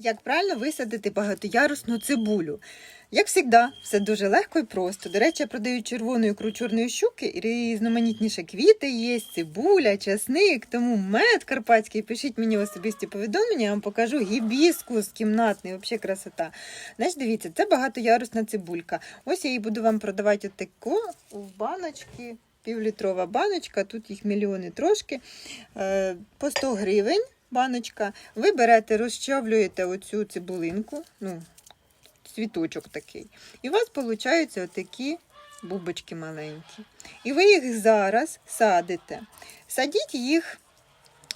Як правильно висадити багатоярусну цибулю? Як завжди, все дуже легко і просто. До речі, я продаю червону ікру чорної щуки різноманітніше квіти є, цибуля, часник, тому мед карпатський. Пишіть мені особисті повідомлення, я вам покажу гібіскус кімнатний, взагалі красота. Значить, дивіться, це багатоярусна цибулька. Ось я її буду вам продавати отаку в баночки. Півлітрова баночка, тут їх мільйони трошки, е, по 100 гривень баночка. Ви берете, розчавлюєте оцю цибулинку, ну, цвіточок такий. І у вас виходять отакі бубочки маленькі. І ви їх зараз садите. Садіть їх.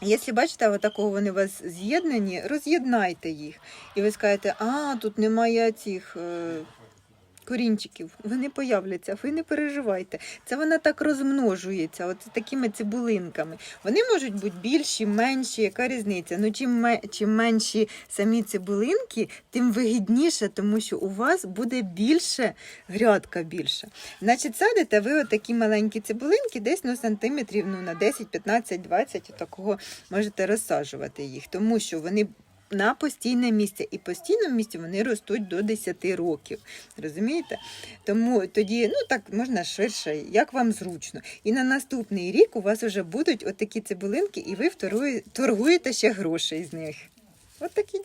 Якщо бачите, отакого вони у вас з'єднані, роз'єднайте їх. І ви скажете, а, тут немає цих е, корінчиків, вони появляться, ви не переживайте. Це вона так розмножується, от такими цибулинками. Вони можуть бути більші, менші, яка різниця? Ну, чим, чим менші самі цибулинки, тим вигідніше, тому що у вас буде більше, грядка більша. Значить, садите ви отакі маленькі цибулинки, десь ну, сантиметрів ну, на 10, 15, 20, такого можете розсаджувати їх, тому що вони на постійне місце. І постійному місці вони ростуть до 10 років. Розумієте? Тому тоді ну так можна ширше, як вам зручно. І на наступний рік у вас вже будуть отакі цибулинки, і ви торгуєте ще грошей з них. От такі